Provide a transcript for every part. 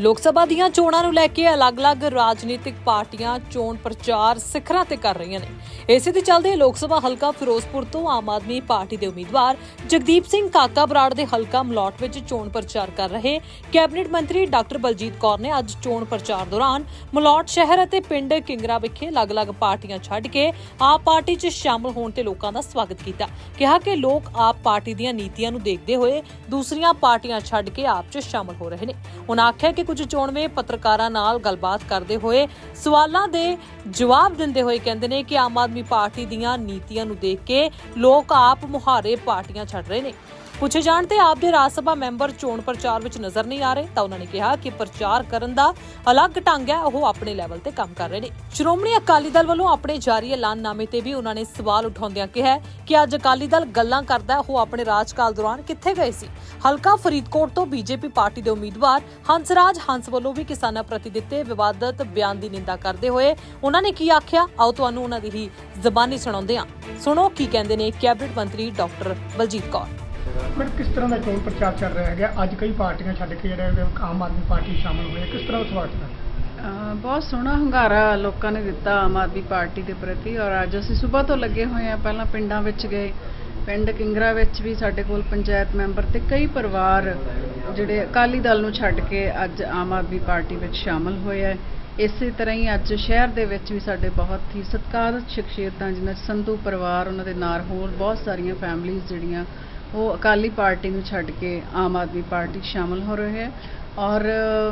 ਲੋਕ ਸਭਾ ਦੀਆਂ ਚੋਣਾਂ ਨੂੰ ਲੈ ਕੇ ਅਲੱਗ-ਅਲੱਗ ਰਾਜਨੀਤਿਕ ਪਾਰਟੀਆਂ ਚੋਣ ਪ੍ਰਚਾਰ ਸਿਖਰਾਂ ਤੇ ਕਰ ਰਹੀਆਂ ਨੇ। ਇਸੇ ਦੇ ਚੱਲਦੇ ਲੋਕ ਸਭਾ ਹਲਕਾ ਫਿਰੋਜ਼ਪੁਰ ਤੋਂ ਆਮ ਆਦਮੀ ਪਾਰਟੀ ਦੇ ਉਮੀਦਵਾਰ ਜਗਦੀਪ ਸਿੰਘ ਕਾਕਾ ਬਰਾੜ ਦੇ ਹਲਕਾ ਮਲੌਟ ਵਿੱਚ ਚੋਣ ਪ੍ਰਚਾਰ ਕਰ ਰਹੇ ਕੈਬਨਿਟ ਮੰਤਰੀ ਡਾਕਟਰ ਬਲਜੀਤ ਕੌਰ ਨੇ ਅੱਜ ਚੋਣ ਪ੍ਰਚਾਰ ਦੌਰਾਨ ਮਲੌਟ ਸ਼ਹਿਰ ਅਤੇ ਪਿੰਡ ਕਿੰਗਰਾ ਵਿਖੇ ਅਲੱਗ-ਅਲੱਗ ਪਾਰਟੀਆਂ ਛੱਡ ਕੇ ਆਪ ਪਾਰਟੀ 'ਚ ਸ਼ਾਮਲ ਹੋਣ ਤੇ ਲੋਕਾਂ ਦਾ ਸਵਾਗਤ ਕੀਤਾ। ਕਿਹਾ ਕਿ ਲੋਕ ਆਪ ਪਾਰਟੀ ਦੀਆਂ ਨੀਤੀਆਂ ਨੂੰ ਦੇਖਦੇ ਹੋਏ ਦੂਸਰੀਆਂ ਪਾਰਟੀਆਂ ਛੱਡ ਕੇ ਆਪ 'ਚ ਸ਼ਾਮਲ ਹੋ ਰਹੇ ਨੇ। ਉਹਨਾਂ ਆਖਿਆ ਕਿ ਕੁਝ ਚੋਣਵੇਂ ਪੱਤਰਕਾਰਾਂ ਨਾਲ ਗੱਲਬਾਤ ਕਰਦੇ ਹੋਏ ਸਵਾਲਾਂ ਦੇ ਜਵਾਬ ਦਿੰਦੇ ਹੋਏ ਕਹਿੰਦੇ ਨੇ ਕਿ ਆਮ ਆਦਮੀ ਪਾਰਟੀ ਦੀਆਂ ਨੀਤੀਆਂ ਨੂੰ ਦੇਖ ਕੇ ਲੋਕ ਆਪ ਮੁਹਾਰੇ ਪਾਰਟੀਆਂ ਛੱਡ ਰਹੇ ਨੇ। ਪੁੱਛੇ ਜਾਣ ਤੇ ਆਪ ਦੇ ਰਾਜ ਸਭਾ ਮੈਂਬਰ ਚੋਣ ਪ੍ਰਚਾਰ ਵਿੱਚ ਨਜ਼ਰ ਨਹੀਂ ਆ ਰਹੇ, ਤਾਂ ਉਹਨਾਂ ਨੇ ਕਿਹਾ ਕਿ ਪ੍ਰਚਾਰ ਕਰਨ ਦਾ ਅਲੱਗ ਢੰਗ ਹੈ, ਉਹ ਆਪਣੇ ਲੈਵਲ ਤੇ ਕੰਮ ਕਰ ਰਹੇ ਨੇ। ਸ਼੍ਰੋਮਣੀ ਅਕਾਲੀ ਦਲ ਵੱਲੋਂ ਆਪਣੇ ਜਾਰੀ ਐਲਾਨਨਾਮੇ ਤੇ ਵੀ ਉਹਨਾਂ ਨੇ ਸਵਾਲ ਉਠਾਉਂਦਿਆਂ ਕਿਹਾ ਕਿ ਅੱਜ ਅਕਾਲੀ ਦਲ ਗੱਲਾਂ ਕਰਦਾ, ਉਹ ਆਪਣੇ ਰਾਜਕਾਲ ਦੌਰਾਨ ਕਿੱਥੇ ਗਏ ਸੀ? ਹਲਕਾ ਫਰੀਦਕੋਟ ਤੋਂ ਬੀਜੇਪੀ ਪਾਰਟੀ ਦੇ ਉਮੀਦਵਾਰ ਹੰਸਰਾਜ ਹੰਸ ਵੱਲੋਂ ਵੀ ਕਿਸਾਨਾਂ ਪ੍ਰਤੀ ਦਿੱਤੇ ਵਿਵਾਦਤ ਬਿਆਨ ਦੀ ਨਿੰਦਾ ਕਰਦੇ ਹੋਏ ਉਹਨਾਂ ਨੇ ਕੀ ਆਖਿਆ? ਆਓ ਤੁਹਾਨੂੰ ਉਹਨਾਂ ਦੀ ਹੀ ਜ਼ਬਾਨੀ ਸੁਣਾਉਂਦੇ ਹਾਂ। ਸੁਣੋ ਕੀ ਕਹਿੰਦੇ ਨੇ ਕੈਬਨਿਟ ਮੰਤਰੀ ਡਾਕਟਰ ਬਲਜੀਤ ਕੌਰ। ਪਰ ਕਿਸ ਤਰ੍ਹਾਂ ਦਾ ਚੋਣ ਪ੍ਰਚਾਰ ਚੱਲ ਰਿਹਾ ਹੈਗਾ ਅੱਜ ਕਈ ਪਾਰਟੀਆਂ ਛੱਡ ਕੇ ਜਿਹੜੇ ਆਮ ਆਦਮੀ ਪਾਰਟੀ ਸ਼ਾਮਲ ਹੋਏ ਕਿਸ ਤਰ੍ਹਾਂ ਦਾ ਸਵਾਗਤ ਹੈ ਬਹੁਤ ਸੋਹਣਾ ਹੰਗਾਰਾ ਲੋਕਾਂ ਨੇ ਦਿੱਤਾ ਆਮ ਆਦਮੀ ਪਾਰਟੀ ਦੇ ਪ੍ਰਤੀ ਔਰ ਅੱਜ ਅਸੀਂ ਸਵੇਰ ਤੋਂ ਲੱਗੇ ਹੋਏ ਆ ਪਹਿਲਾਂ ਪਿੰਡਾਂ ਵਿੱਚ ਗਏ ਪਿੰਡ ਕਿੰਗਰਾ ਵਿੱਚ ਵੀ ਸਾਡੇ ਕੋਲ ਪੰਚਾਇਤ ਮੈਂਬਰ ਤੇ ਕਈ ਪਰਿਵਾਰ ਜਿਹੜੇ ਅਕਾਲੀ ਦਲ ਨੂੰ ਛੱਡ ਕੇ ਅੱਜ ਆਮ ਆਦਮੀ ਪਾਰਟੀ ਵਿੱਚ ਸ਼ਾਮਲ ਹੋਏ ਆ ਇਸੇ ਤਰ੍ਹਾਂ ਹੀ ਅੱਜ ਸ਼ਹਿਰ ਦੇ ਵਿੱਚ ਵੀ ਸਾਡੇ ਬਹੁਤ ਹੀ ਸਤਿਕਾਰਤ ਸ਼ਖਸੀਅਤਾਂ ਜਿਨ੍ਹਾਂ ਸੰਧੂ ਪਰਿਵਾਰ ਉਹਨਾਂ ਦੇ ਨਾਲ ਹੋਰ ਬਹੁਤ ਸਾਰੀਆਂ ਫੈਮਲੀਆਂ ਜਿਹੜੀਆਂ ਉਹ ਅਕਾਲੀ ਪਾਰਟੀ ਨੂੰ ਛੱਡ ਕੇ ਆਮ ਆਦਮੀ ਪਾਰਟੀ ਸ਼ਾਮਲ ਹੋ ਰਹੇ ਹੈ। ਔਰ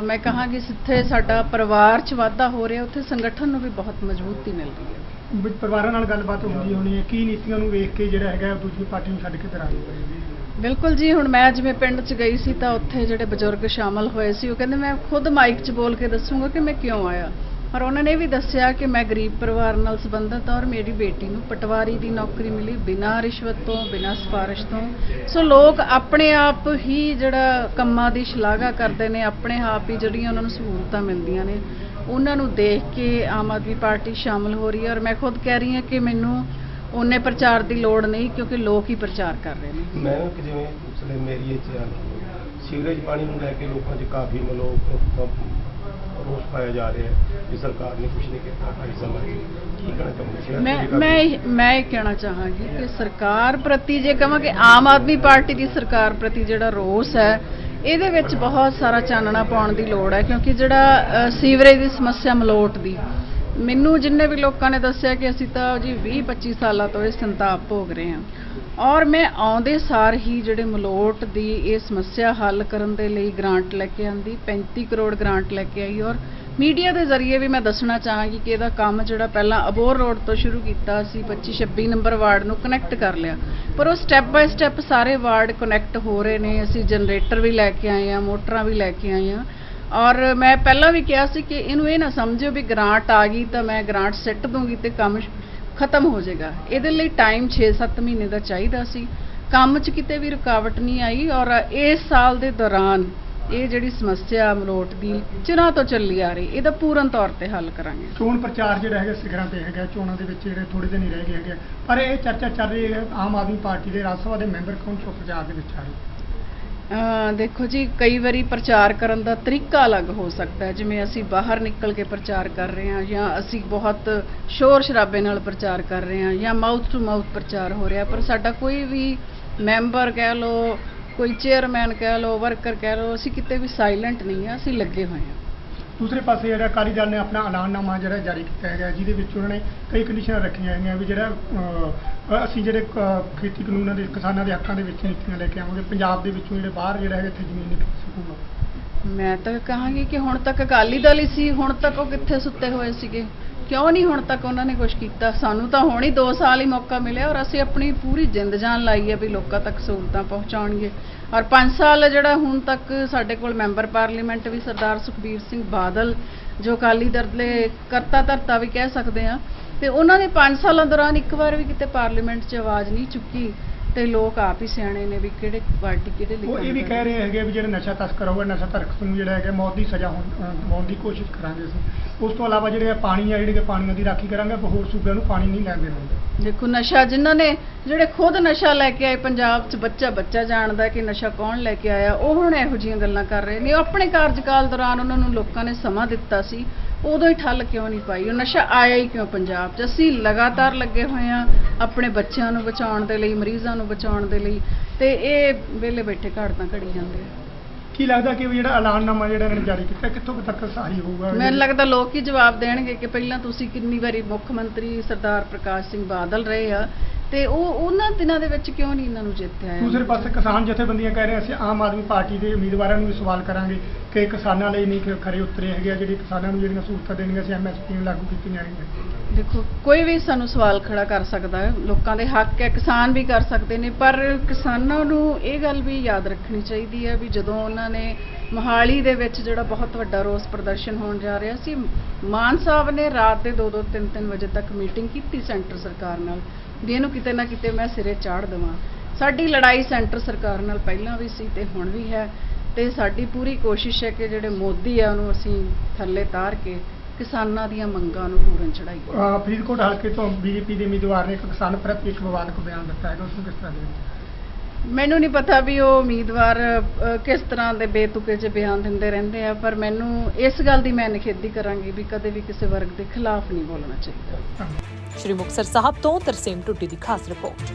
ਮੈਂ ਕਹਾਂਗੀ ਜਿੱਥੇ ਸਾਡਾ ਪਰਿਵਾਰ 'ਚ ਵਾਧਾ ਹੋ ਰਿਹਾ ਉੱਥੇ ਸੰਗਠਨ ਨੂੰ ਵੀ ਬਹੁਤ ਮਜ਼ਬੂਤੀ ਮਿਲ ਰਹੀ ਹੈ। ਵੀ ਪਰਿਵਾਰਾਂ ਨਾਲ ਗੱਲਬਾਤ ਹੁੰਦੀ ਹੋਣੀ ਹੈ। ਕੀ ਨੀਤੀਆਂ ਨੂੰ ਵੇਖ ਕੇ ਜਿਹੜਾ ਹੈਗਾ ਦੂਜੀ ਪਾਰਟੀ ਨੂੰ ਛੱਡ ਕੇ ਫਿਰ ਆ ਰਹੇ ਬਿਲਕੁਲ ਜੀ ਹੁਣ ਮੈਂ ਜਿਵੇਂ ਪਿੰਡ 'ਚ ਗਈ ਸੀ ਤਾਂ ਉੱਥੇ ਜਿਹੜੇ ਬਜ਼ੁਰਗ ਸ਼ਾਮਲ ਹੋਏ ਸੀ ਉਹ ਕਹਿੰਦੇ ਮੈਂ ਖੁਦ ਮਾਈਕ 'ਚ ਬੋਲ ਕੇ ਦੱਸੂਗਾ ਕਿ ਮੈਂ ਕਿਉਂ ਆਇਆ। ਔਰ ਉਹਨਾਂ ਨੇ ਇਹ ਵੀ ਦੱਸਿਆ ਕਿ ਮੈਂ ਗਰੀਬ ਪਰਿਵਾਰ ਨਾਲ ਸੰਬੰਧਿਤ ਹਾਂ ਔਰ ਮੇਰੀ ਬੇਟੀ ਨੂੰ ਪਟਵਾਰੀ ਦੀ ਨੌਕਰੀ ਮਿਲੀ ਬਿਨਾਂ ਰਿਸ਼ਵਤ ਤੋਂ, ਬਿਨਾਂ ਸਿਫਾਰਿਸ਼ ਤੋਂ। ਸੋ ਲੋਕ ਆਪਣੇ ਆਪ ਹੀ ਜਿਹੜਾ ਕੰਮਾਂ ਦੀ ਸ਼ਲਾਘਾ ਕਰਦੇ ਨੇ, ਆਪਣੇ ਆਪ ਹੀ ਜਿਹੜੀਆਂ ਉਹਨਾਂ ਨੂੰ ਸਹੂਲਤਾਂ ਮਿਲਦੀਆਂ ਨੇ, ਉਹਨਾਂ ਨੂੰ ਦੇਖ ਕੇ ਆਮ ਆਦਮੀ ਪਾਰਟੀ ਸ਼ਾਮਲ ਹੋ ਰਹੀ ਹੈ। ਔਰ ਮੈਂ ਖੁਦ ਕਹਿ ਰਹੀ ਹਾਂ ਕਿ ਮੈਨੂੰ ਉਹਨੇ ਪ੍ਰਚਾਰ ਦੀ ਲੋੜ ਨਹੀਂ ਕਿਉਂਕਿ ਲੋਕ ਹੀ ਪ੍ਰਚਾਰ ਕਰ ਰਹੇ ਨੇ। ਮੈਂ ਕਿ ਜਿਵੇਂ ਉਸਲੇ ਮੇਰੀ ਚ ਸੀਵਰੇਜ ਪਾਣੀ ਨੂੰ ਲੈ ਕੇ ਲੋਕਾਂ 'ਚ ਕਾਫੀ ਮਤਲਬ ਰੋਸ ਪਾਇਆ ਜਾ ਰਿਹਾ ਹੈ ਕਿ ਸਰਕਾਰ ਨੇ ਕੁਝ ਨਹੀਂ ਕੀਤਾ ਢਾਈ ਸਾਲਾਂ 'ਚ ਕੀ ਕਹਿਣਾ ਚਾਹੁੰਦੇ ਸ਼ਹਿਰ ਮੈਂ ਇਹ- ਮੈਂ ਇਹ ਕਹਿਣਾ ਚਾਹਾਂਗੀ ਕਿ ਸਰਕਾਰ ਪ੍ਰਤੀ ਜੇ ਕਹਾਂ ਕਿ ਆਮ ਆਦਮੀ ਪਾਰਟੀ ਦੀ ਸਰਕਾਰ ਪ੍ਰਤੀ ਜਿਹੜਾ ਰੋਸ ਹੈ ਇਹਦੇ ਵਿੱਚ ਬਹੁਤ ਸਾਰਾ ਚਾਨਣਾ ਪਾਉਣ ਦੀ ਲੋੜ ਹੈ ਕਿਉਂਕਿ ਜਿਹੜਾ ਸੀਵਰੇਜ ਦੀ ਸਮੱਸਿਆ ਮਲੋਟ ਦੀ ਮੈਨੂੰ ਜਿੰਨੇ ਵੀ ਲੋਕਾਂ ਨੇ ਦੱਸਿਆ ਕਿ ਅਸੀਂ ਤਾਂ ਜੀ 20 25 ਸਾਲਾਂ ਤੋਂ ਇਹ ਸੰਤਾਪ ਭੋਗ ਰਹੇ ਹਾਂ। ਔਰ ਮੈਂ ਆਉਂਦੇ ਸਾਰ ਹੀ ਜਿਹੜੇ ਮਲੋਟ ਦੀ ਇਹ ਸਮੱਸਿਆ ਹੱਲ ਕਰਨ ਦੇ ਲਈ ਗ੍ਰਾਂਟ ਲੈ ਕੇ ਆਂਦੀ 35 ਕਰੋੜ ਗ੍ਰਾਂਟ ਲੈ ਕੇ ਆਈ ਔਰ ਮੀਡੀਆ ਦੇ ਜ਼ਰੀਏ ਵੀ ਮੈਂ ਦੱਸਣਾ ਚਾਹਾਂਗੀ ਕਿ ਇਹਦਾ ਕੰਮ ਜਿਹੜਾ ਪਹਿਲਾਂ ਅਬੋਰ ਰੋਡ ਤੋਂ ਸ਼ੁਰੂ ਕੀਤਾ ਸੀ 25 26 ਨੰਬਰ ਵਾਰਡ ਨੂੰ ਕਨੈਕਟ ਕਰ ਲਿਆ। ਪਰ ਉਹ ਸਟੈਪ ਬਾਏ ਸਟੈਪ ਸਾਰੇ ਵਾਰਡ ਕਨੈਕਟ ਹੋ ਰਹੇ ਨੇ, ਅਸੀਂ ਜਨਰੇਟਰ ਵੀ ਲੈ ਕੇ ਆਏ ਆ ਮੋਟਰਾਂ ਵੀ ਲੈ ਕੇ ਆਏ ਆ ਔਰ ਮੈਂ ਪਹਿਲਾਂ ਵੀ ਕਿਹਾ ਸੀ ਕਿ ਇਹਨੂੰ ਇਹ ਨਾ ਸਮਝਿਓ ਵੀ ਗ੍ਰਾਂਟ ਆ ਗਈ ਤਾਂ ਮੈਂ ਗ੍ਰਾਂਟ ਸੈੱਟ ਦੂੰਗੀ ਤੇ ਕੰਮ ਖਤਮ ਹੋ ਜਾਏਗਾ। ਇਹਦੇ ਲਈ ਟਾਈਮ 6-7 ਮਹੀਨੇ ਦਾ ਚਾਹੀਦਾ ਸੀ। ਕੰਮ 'ਚ ਕਿਤੇ ਵੀ ਰੁਕਾਵਟ ਨਹੀਂ ਆਈ ਔਰ ਇਸ ਸਾਲ ਦੇ ਦੌਰਾਨ ਇਹ ਜਿਹੜੀ ਸਮੱਸਿਆ ਮਲੋਟ ਦੀ ਚਿਰਾਂ ਤੋਂ ਚੱਲੀ ਆ ਰਹੀ, ਇਹਦਾ ਪੂਰਨ ਤੌਰ ਤੇ ਹੱਲ ਕਰਾਂਗੇ। ਚੋਣ ਪ੍ਰਚਾਰ ਜਿਹੜਾ ਹੈਗਾ, ਸਿਖਰਾਂ ਤੇ ਹੈਗਾ, ਚੋਣਾਂ ਦੇ ਵਿੱਚ ਜਿਹੜੇ ਥੋੜੇ ਦਿਨ ਹੀ ਰਹਿ ਗਏ ਹੈਗੇ। ਪਰ ਇਹ ਚਰਚਾ ਚੱਲ ਰਹੀ ਹੈ, ਆਮ ਆਦਮੀ ਪਾਰਟੀ ਦੇ, ਰਾਜ ਸਭਾ ਦੇ ਮੈਂਬਰ ਕੌਣ ਚੋਣ ਪ੍ਰਚਾਰ ਦੇ ਵਿੱਚ ਆ ਰਹੇ? ਦੇਖੋ ਜੀ, ਕਈ ਵਾਰੀ ਪ੍ਰਚਾਰ ਕਰਨ ਦਾ ਤਰੀਕਾ ਅਲੱਗ ਹੋ ਸਕਦਾ ਹੈ। ਜਿਵੇਂ ਅਸੀਂ ਬਾਹਰ ਨਿਕਲ ਕੇ ਪ੍ਰਚਾਰ ਕਰ ਰਹੇ ਹਾਂ ਜਾਂ ਅਸੀਂ ਬਹੁਤ ਸ਼ੋਰ ਸ਼ਰਾਬੇ ਨਾਲ ਪ੍ਰਚਾਰ ਕਰ ਰਹੇ ਹਾਂ ਜਾਂ ਮਾਊਥ ਟੂ ਮਾਊਥ ਪ੍ਰਚਾਰ ਹੋ ਰਿਹਾ ਪਰ ਸਾਡਾ ਕੋਈ ਵੀ ਮੈਂਬਰ ਕਹਿ ਲਓ, ਕੋਈ ਚੇਅਰਮੈਨ ਕਹਿ ਲਓ ਵਰਕਰ ਕਹਿ ਲਓ, ਅਸੀਂ ਕਿਤੇ ਵੀ ਸਾਇਲੈਂਟ ਨਹੀਂ ਹਾਂ, ਅਸੀਂ ਲੱਗੇ ਹੋਏ ਹਾਂ। ਦੂਸਰੇ ਪਾਸੇ ਜਿਹੜਾ ਅਕਾਲੀ ਦਲ ਨੇ ਆਪਣਾ ਐਲਾਨਨਾਮਾ ਜਿਹੜਾ ਜਾਰੀ ਕੀਤਾ ਹੈਗਾ ਜਿਹਦੇ ਵਿੱਚ ਉਹਨਾਂ ਨੇ ਕਈ ਕੰਡੀਸ਼ਨਾਂ ਰੱਖੀਆਂ ਹੈਗੀਆਂ ਵੀ ਜਿਹੜਾ ਅਹ, ਅਸੀਂ ਜਿਹੜੇ ਅਹ, ਖੇਤੀ ਕਾਨੂੰਨਾਂ ਦੇ ਕਿਸਾਨਾਂ ਦੇ ਹੱਕਾਂ ਦੇ ਵਿੱਚ ਨੀਤੀਆਂ ਲੈ ਕੇ ਆਵਾਂਗੇ ਪੰਜਾਬ ਦੇ ਵਿੱਚੋਂ ਜਿਹੜੇ ਬਾਹਰ ਜਿਹੜਾ ਹੈਗਾ ਇੱਥੇ ਜ਼ਮੀਨ ਨਹੀਂ ਖਰੀਦ ਸਕੂਗਾ। ਮੈਂ ਤਾਂ ਕਹਾਂਗੀ ਕਿ ਹੁਣ ਤੱਕ ਅਕਾਲੀ ਦਲ ਹੀ ਸੀ ਹੁਣ ਤੱਕ ਉਹ ਕਿੱਥੇ ਸੁੱਤੇ ਹੋਏ ਸੀਗੇ? ਕਿਉਂ ਨਹੀਂ ਹੁਣ ਤੱਕ ਉਹਨਾਂ ਨੇ ਕੁਝ ਕੀਤਾ? ਸਾਨੂੰ ਤਾਂ ਹੁਣ ਹੀ 2 ਸਾਲ ਹੀ ਮੌਕਾ ਮਿਲਿਆ ਔਰ ਅਸੀਂ ਆਪਣੀ ਪੂਰੀ ਜਿੰਦ ਜਾਨ ਲਾਈ ਹੈ ਵੀ ਲੋਕਾਂ ਤੱਕ ਸਹੂਲਤਾਂ ਪਹੁੰਚਾਉਣਗੇ। ਔਰ 5 ਸਾਲ ਜਿਹੜਾ ਹੁਣ ਤੱਕ ਸਾਡੇ ਕੋਲ ਮੈਂਬਰ ਪਾਰਲੀਮੈਂਟ ਵੀ ਸਰਦਾਰ ਸੁਖਬੀਰ ਸਿੰਘ ਬਾਦਲ, ਜੋ ਅਕਾਲੀ ਦਲ ਦੇ ਕਰਤਾ ਧਰਤਾ ਵੀ ਕਹਿ ਸਕਦੇ ਆ ਤੇ ਉਹਨਾਂ ਨੇ 5 ਸਾਲਾਂ ਦੌਰਾਨ ਇੱਕ ਵਾਰ ਵੀ ਕਿਤੇ ਪਾਰਲੀਮੈਂਟ 'ਚ ਆਵਾਜ਼ ਨਹੀਂ ਚੁੱਕੀ। ਤੇ ਲੋਕ ਆਪ ਹੀ ਸਿਆਣੇ ਨੇ ਵੀ ਕਿਹੜੇ ਪਾਰਟੀ ਕਿਹੜੇ ਉਹ ਇਹ ਵੀ ਕਹਿ ਰਹੇ ਹੈਗੇ ਵੀ ਜਿਹੜੇ ਨਸ਼ਾ ਤਸਕਰ ਹੋਵੇ ਨਸ਼ਾ ਤਸਕਰ ਨੂੰ ਜਿਹੜਾ ਹੈਗਾ ਮੌਤ ਦੀ ਸਜ਼ਾ ਹੋਣ- ਅਹ ਹੋਣ ਦੀ ਕੋਸ਼ਿਸ਼ ਕਰਾਂਗੇ ਅਸੀਂ। ਉਸ ਤੋਂ ਇਲਾਵਾ ਜਿਹੜੇ ਇਹ ਪਾਣੀ ਆ ਜਿਹੜੇ ਕਿ ਪਾਣੀਆਂ ਦੀ ਰਾਖੀ ਕਰਾਂਗੇ ਆਪਾਂ ਹੋਰ ਸੂਬਿਆਂ ਨੂੰ ਪਾਣੀ ਨਹੀਂ ਲੈਣ ਦੇਵਾਂਗੇ। ਦੇਖੋ ਨਸ਼ਾ ਜਿਨ੍ਹਾਂ ਨੇ ਜਿਹੜੇ ਖੁਦ ਨਸ਼ਾ ਲੈ ਕੇ ਆਏ ਪੰਜਾਬ 'ਚ ਬੱਚਾ ਬੱਚਾ ਜਾਣਦਾ ਕਿ ਨਸ਼ਾ ਕੌਣ ਲੈ ਕੇ ਆਇਆ ਉਹ ਹੁਣ ਇਹੋ ਜਿਹੀਆਂ ਗੱਲਾਂ ਕਰ ਰਹੇ ਨੇ। ਉਹ ਆਪਣੇ ਕਾਰਜਕਾਲ ਦੌਰਾਨ ਉਹਨਾਂ ਨੂੰ ਲੋਕਾਂ ਨੇ ਸਮਾਂ ਦਿੱਤਾ ਸੀ ਉਦੋਂ ਹੀ ਠੱਲ ਕਿਉਂ ਨਹੀਂ ਪਾਈ? ਉਹ ਨਸ਼ਾ ਆਇਆ ਹੀ ਕਿਉਂ ਪੰਜਾਬ 'ਚ? ਅਸੀਂ ਲਗਾਤਾਰ ਲੱਗੇ ਹੋਏ ਆ ਆਪਣੇ ਬੱਚਿਆਂ ਨੂੰ ਬਚਾਉਣ ਦੇ ਲਈ ਮਰੀਜ਼ਾਂ ਨੂੰ ਬਚਾਉਣ ਦੇ ਲਈ ਤੇ ਇਹ ਵਿਹਲੇ ਬੈਠੇ ਘੜਤਾਂ ਘੜੀ ਜਾਂਦੇ ਆ। ਕੀ ਲੱਗਦਾ ਕਿ ਵੀ ਜਿਹੜਾ ਐਲਾਨਨਾਮਾ ਜਿਹੜਾ ਇਹਨਾਂ ਨੇ ਜਾਰੀ ਕੀਤਾ ਕਿੱਥੋਂ ਕੁ ਤੱਕ ਸਹੀ ਹੋਊਗਾ? ਮੈਨੂੰ ਲੱਗਦਾ ਲੋਕ ਹੀ ਜਵਾਬ ਦੇਣਗੇ ਕਿ ਪਹਿਲਾਂ ਤੁਸੀਂ ਕਿੰਨੀ ਵਾਰੀ ਮੁੱਖ ਮੰਤਰੀ ਸਰਦਾਰ ਪ੍ਰਕਾਸ਼ ਸਿੰਘ ਬਾਦਲ ਰਹੇ ਆ ਤੇ ਉਹ ਉਹਨਾਂ ਦਿਨਾਂ ਦੇ ਵਿੱਚ ਕਿਉਂ ਨਹੀਂ ਇਹਨਾਂ ਨੂੰ ਜਿੱਤਿਆ ਦੂਸਰੇ ਪਾਸੇ ਕਿਸਾਨ ਜਥੇਬੰਦੀਆਂ ਕਹਿ ਰਹੇ ਅਸੀਂ ਆਮ ਆਦਮੀ ਪਾਰਟੀ ਦੇ ਉਮੀਦਵਾਰਾਂ ਨੂੰ ਵੀ ਸਵਾਲ ਕਰਾਂਗੇ ਕਿ ਕਿਸਾਨਾਂ ਲਈ ਨਹੀਂ ਖਰੇ ਉਤਰੇ ਹੈਗੇ ਆ ਜਿਹੜੀ ਕਿਸਾਨਾਂ ਨੂੰ ਜਿਹੜੀਆਂ ਸਹੂਲਤਾਂ ਦੇਣੀਆਂ ਸੀ ਐਮਐਸਪੀ ਨੂੰ ਲਾਗੂ ਕੀਤੀਆਂ ਜਾਣਗੀਆਂ ਦੇਖੋ ਕੋਈ ਵੀ ਸਾਨੂੰ ਸਵਾਲ ਖੜਾ ਕਰ ਸਕਦਾ ਹੈ ਲੋਕਾਂ ਦੇ ਹੱਕ ਹੈ ਕਿਸਾਨ ਵੀ ਕਰ ਸਕਦੇ ਨੇ ਪਰ ਕਿਸਾਨਾਂ ਨੂੰ ਇਹ ਗੱਲ ਵੀ ਯਾਦ ਰੱਖਣੀ ਚਾਹੀਦੀ ਹੈ ਵੀ ਜਦੋਂ ਉਹਨਾਂ ਨੇ ਮੋਹਾਲੀ ਦੇ ਵਿੱਚ ਜਿਹੜਾ ਬਹੁਤ ਵੱਡਾ ਰੋਸ ਪ੍ਰਦਰਸ਼ਨ ਹੋਣ ਜਾ ਰਿਹਾ ਸੀ ਮਾਨ ਸਾਹਿਬ ਨੇ ਰਾਤ ਦੇ 2-2 3-3 ਵਜੇ ਤੱਕ ਮੀਟਿੰਗ ਕੀਤੀ ਸੈਂਟਰ ਸਰਕਾਰ ਨਾਲ। ਵੀ ਇਹਨੂੰ ਕਿਤੇ ਨਾ ਕਿਤੇ ਮੈਂ ਸਿਰੇ ਚਾੜ ਦੇਵਾਂ। ਸਾਡੀ ਲੜਾਈ ਸੈਂਟਰ ਸਰਕਾਰ ਨਾਲ ਪਹਿਲਾਂ ਵੀ ਸੀ ਤੇ ਹੁਣ ਵੀ ਹੈ ਤੇ ਸਾਡੀ ਪੂਰੀ ਕੋਸ਼ਿਸ਼ ਹੈ ਕਿ ਜਿਹੜੇ ਮੋਦੀ ਆ ਉਹਨੂੰ ਅਸੀਂ ਥੱਲੇ ਤਾਰ ਕੇ ਕਿਸਾਨਾਂ ਦੀਆਂ ਮੰਗਾਂ ਨੂੰ ਪੂਰਨ ਚੜਾਈਏ ਫਰੀਦਕੋਟ ਹਲਕੇ ਤੋਂ ਬੀਜੇਪੀ ਦੇ ਉਮੀਦਵਾਰ ਨੇ ਇੱਕ ਕਿਸਾਨ ਪ੍ਰਤੀ ਇੱਕ ਵਿਵਾਦਕ ਬਿਆਨ ਦਿੱਤਾ ਹੈਗਾ ਉਸ ਨੂੰ ਕਿਸ ਤਰ੍ਹਾਂ ਦੇ ਮੈਨੂੰ ਨਹੀਂ ਪਤਾ ਵੀ ਉਹ ਉਮੀਦਵਾਰ ਅ, ਕਿਸ ਤਰ੍ਹਾਂ ਦੇ ਬੇਤੁਕੇ ਜਿਹੇ ਬਿਆਨ ਦਿੰਦੇ ਰਹਿੰਦੇ ਆ ਪਰ ਮੈਨੂੰ ਇਸ ਗੱਲ ਦੀ ਮੈਂ ਨਿਖੇਧੀ ਕਰਾਂਗੀ ਵੀ ਕਦੇ ਵੀ ਕਿਸੇ ਵਰਗ ਦੇ ਖਿਲਾਫ ਨਹੀਂ ਬੋਲਣਾ ਚਾਹੀਦਾ। ਸ਼੍ਰੀ ਮੁਕਤਸਰ ਸਾਹਿਬ ਤੋਂ ਤਰਸੇਮ ਟੁੱਟੀ ਦੀ ਖਾਸ ਰਿਪੋਰਟ।